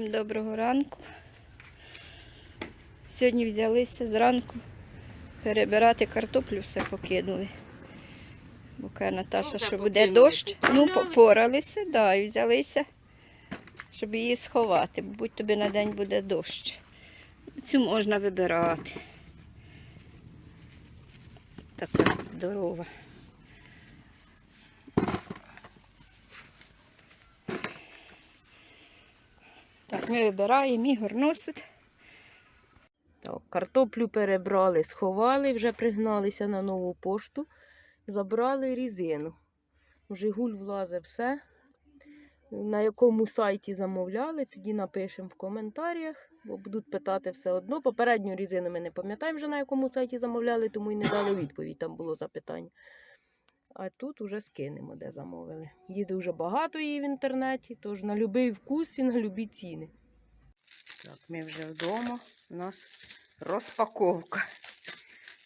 Всім доброго ранку. Сьогодні взялися зранку перебирати картоплю, все покинули. Бо каже Наташа, що буде дощ. Ну, попоралися, да, і взялися, щоб її сховати, бо будь тобі на день буде дощ. Цю можна вибирати. Така здорова. Ми вибираємо, Ігор носить. Картоплю перебрали, сховали, вже пригналися на нову пошту, забрали різину. Жигуль влазить все. На якому сайті замовляли, тоді напишемо в коментарях, бо будуть питати все одно. Попередню різину ми не пам'ятаємо вже на якому сайті замовляли, тому і не дали відповідь, там було запитання. А тут вже скинемо, де замовили. Її дуже багато її в інтернеті, тож на будь-який вкус і на любі ціни. Так, ми вже вдома. У нас розпаковка.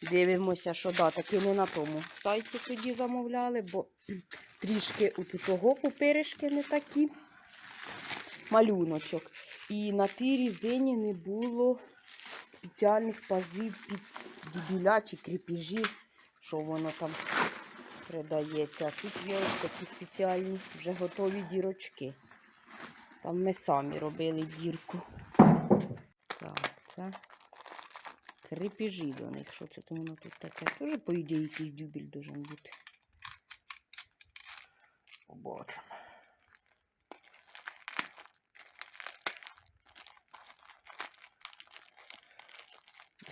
Дивимося, що да, таки не на тому сайті тоді замовляли, бо трішки у того пупиришки не такі. Малюночок. І на тій різині не було спеціальних пазів під чи кріпіжі, що воно там придається. А тут є ось такі спеціальні вже готові дірочки. Там ми самі робили дірку. Так, це крепежі до них. Що це там воно тут таке? Тоже, по ідеї, якийсь дюбель должен бути. Побачимо.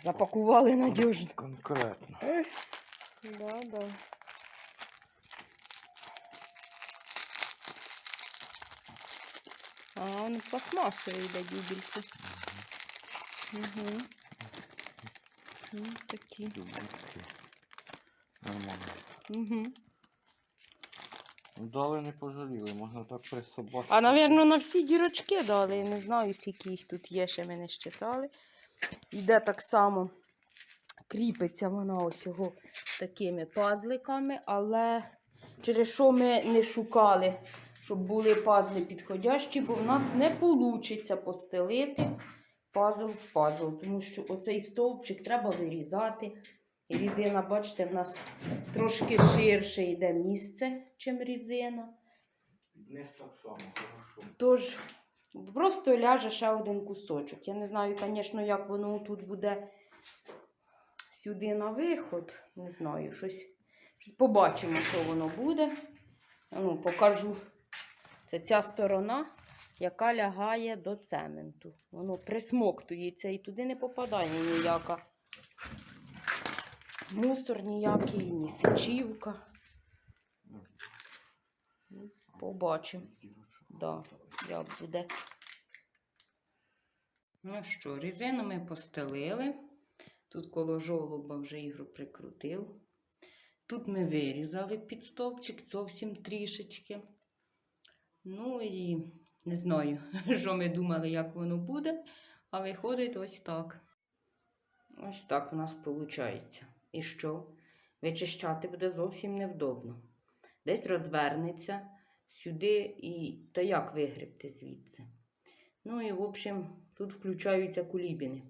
Запакували надіжно. Конкретно. Да, да. А, он пластмасовий йде дюбельце. Угу. Ну, такі. Дубки. Нормально. Угу. Дали не пожаліли, можна так присобачити. А, напевно, на всі дірочки дали. Я не знаю, скільки їх тут є, ще ми не щитали. Йде так само, кріпиться вона ось його такими пазликами, але через що ми не шукали, щоб були пазли підходящі, бо в нас не вийде постелити пазл в пазл, тому що оцей стовпчик треба вирізати. Різина, бачите, в нас трошки ширше йде місце, чим різина. Не так само, хорошо. Тож просто ляже ще один кусочок. Я не знаю, звісно, як воно тут буде сюди на виход. Не знаю, щось, щось побачимо, що воно буде. Ну, покажу. Це ця сторона, яка лягає до цементу. Воно присмоктується і туди не попадає ніяка. Мусор ніякий, ні сечівка. Ну, Побачимо. Да, як буде. Ну що, різину ми постелили. Тут коло жолоба вже ігру прикрутив. Тут ми вирізали під стовпчик зовсім трішечки. Ну і не знаю, що ми думали, як воно буде. А виходить ось так. Ось так у нас виходить. І що? Вичищати буде зовсім невдобно. Десь розвернеться сюди і та як вигребти звідси. Ну і, в общем, тут включаються кулібіни.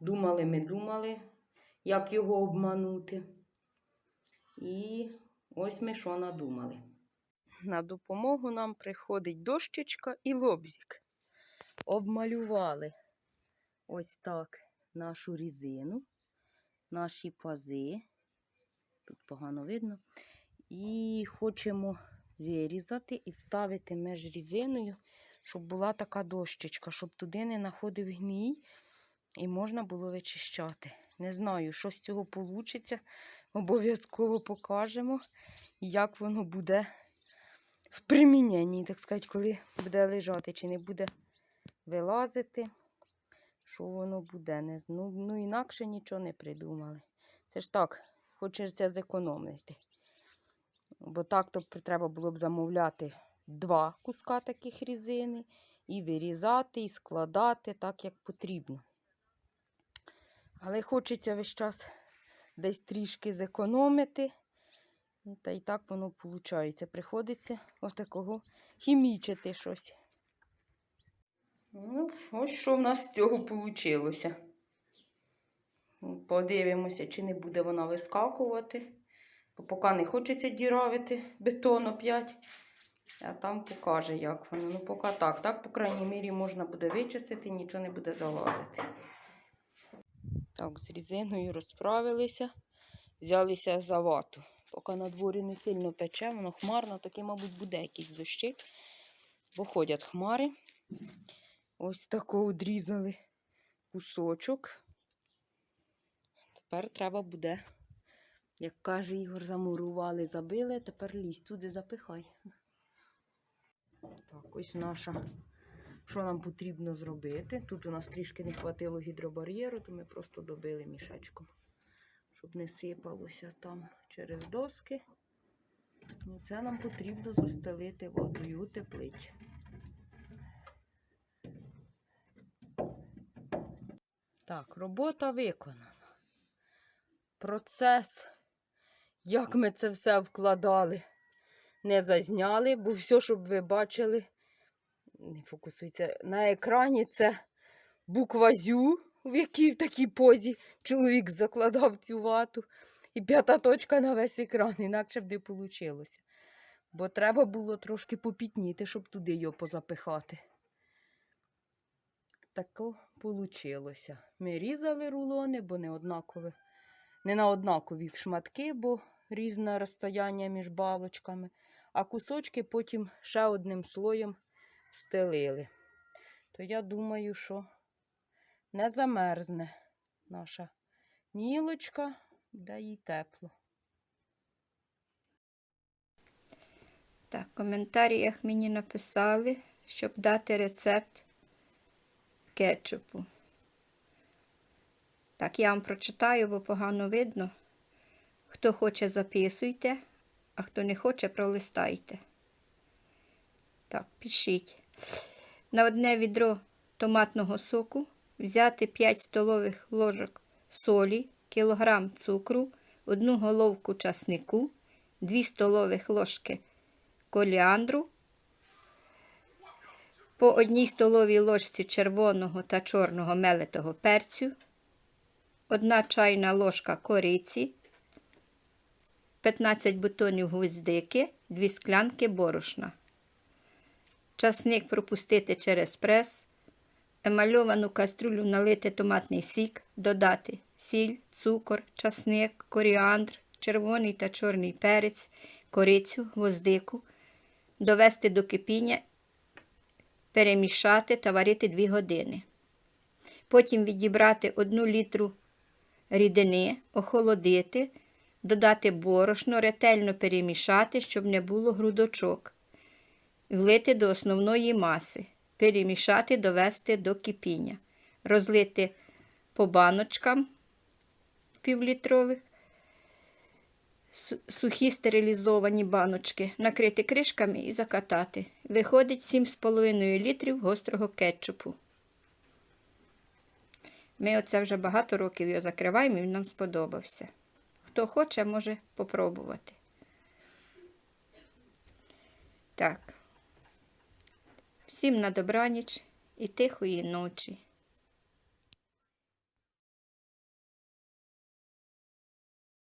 Думали ми думали, як його обманути. І ось ми що надумали. На допомогу нам приходить дощечка і лобзик. Обмалювали ось так нашу різину, наші пази. Тут погано видно. І хочемо вирізати і вставити між різиною, щоб була така дощечка, щоб туди не находив гній і можна було вичищати. Не знаю, що з цього вийде. Обов'язково покажемо, як воно буде в приміненні, так сказати, коли буде лежати, чи не буде вилазити. Що воно буде? Не, ну, ну, інакше нічого не придумали. Це ж так, хочеться зекономити. Бо так то треба було б замовляти два куска таких різини і вирізати, і складати так, як потрібно. Але хочеться весь час десь трішки зекономити. І Та й так воно виходить. Приходиться отакого хімічити щось. Ну, ось що в нас з цього вийшло. Подивимося, чи не буде вона вискакувати. Бо поки не хочеться діравити бетон опять. А там покаже, як воно. Ну, поки так. Так, по крайній мірі, можна буде вичистити, нічого не буде залазити. Так, з різиною розправилися, взялися за вату. Поки на дворі не сильно пече, воно хмарно, таки, мабуть, буде якийсь дощик. Ходять хмари. Ось тако одрізали кусочок. Тепер треба буде, як каже Ігор, замурували, забили, тепер лізь туди запихай. Так, ось наша. Що нам потрібно зробити? Тут у нас трішки не хватило гідробар'єру, то ми просто добили мішечком, щоб не сипалося там через доски. Ну, це нам потрібно застелити водою, утеплити. Так, робота виконана. Процес, як ми це все вкладали, не зазняли, бо все, щоб ви бачили, не фокусується, на екрані це буква ЗЮ, в якій в такій позі чоловік закладав цю вату. І п'ята точка на весь екран, інакше б не вийшло. Бо треба було трошки попітніти, щоб туди його позапихати. Тако вийшло. Ми різали рулони, бо не однакові. Не на однакові шматки, бо різне розстояння між балочками, а кусочки потім ще одним слоєм стелили. То я думаю, що не замерзне наша нілочка, де їй тепло. Так, в коментарях мені написали, щоб дати рецепт кетчупу. Так, я вам прочитаю, бо погано видно. Хто хоче, записуйте, а хто не хоче, пролистайте. Так, пишіть. На одне відро томатного соку взяти 5 столових ложок солі, кілограм цукру, одну головку часнику, 2 столових ложки коліандру, по одній столовій ложці червоного та чорного мелитого перцю, одна чайна ложка кориці, 15 бутонів гвоздики, 2 склянки борошна. Часник пропустити через прес, емальовану каструлю налити томатний сік, додати сіль, цукор, часник, коріандр, червоний та чорний перець, корицю, гвоздику, довести до кипіння, перемішати та варити 2 години. Потім відібрати 1 літру рідини, охолодити, додати борошно, ретельно перемішати, щоб не було грудочок. Влити до основної маси, перемішати, довести до кипіння, розлити по баночкам півлітрових, сухі стерилізовані баночки, накрити кришками і закатати. Виходить 7,5 літрів гострого кетчупу. Ми оце вже багато років його закриваємо, і він нам сподобався. Хто хоче, може попробувати. Так. Всім на добраніч і тихої ночі.